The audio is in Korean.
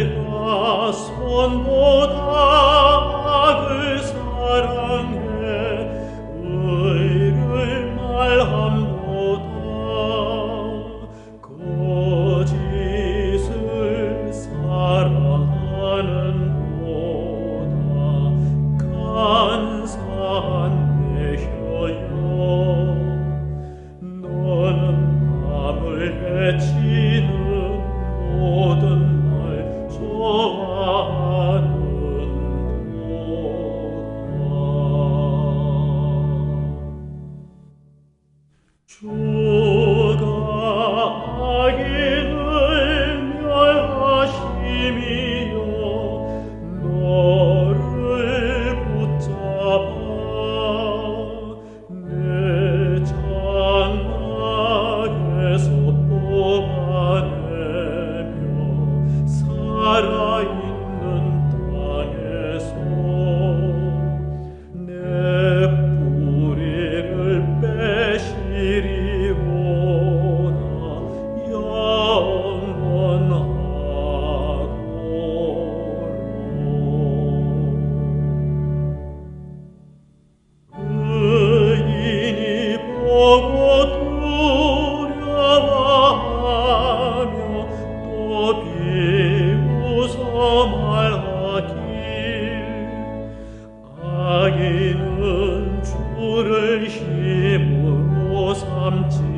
Negas von Bodas 주 우리는 주를 힘으로 삼지.